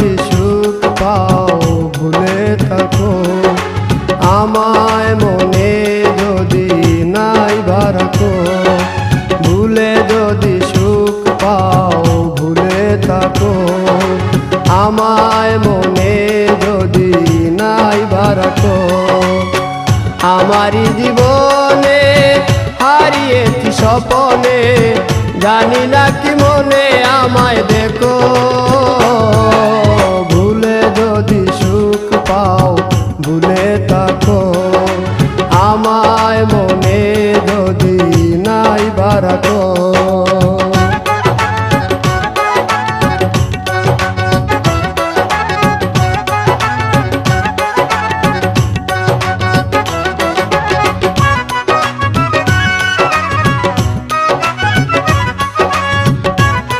যদি সুখ পাও, ভুলে থাকো। আমায় মনে যদি নাই বারাকো ভুলে যদি সুখ পাও, ভুলে থাকো। আমায় মনে যদি নাই বারাকো আমারই জীবনে হারিয়েছি স্বপনে, জানি না কি মনে sabemos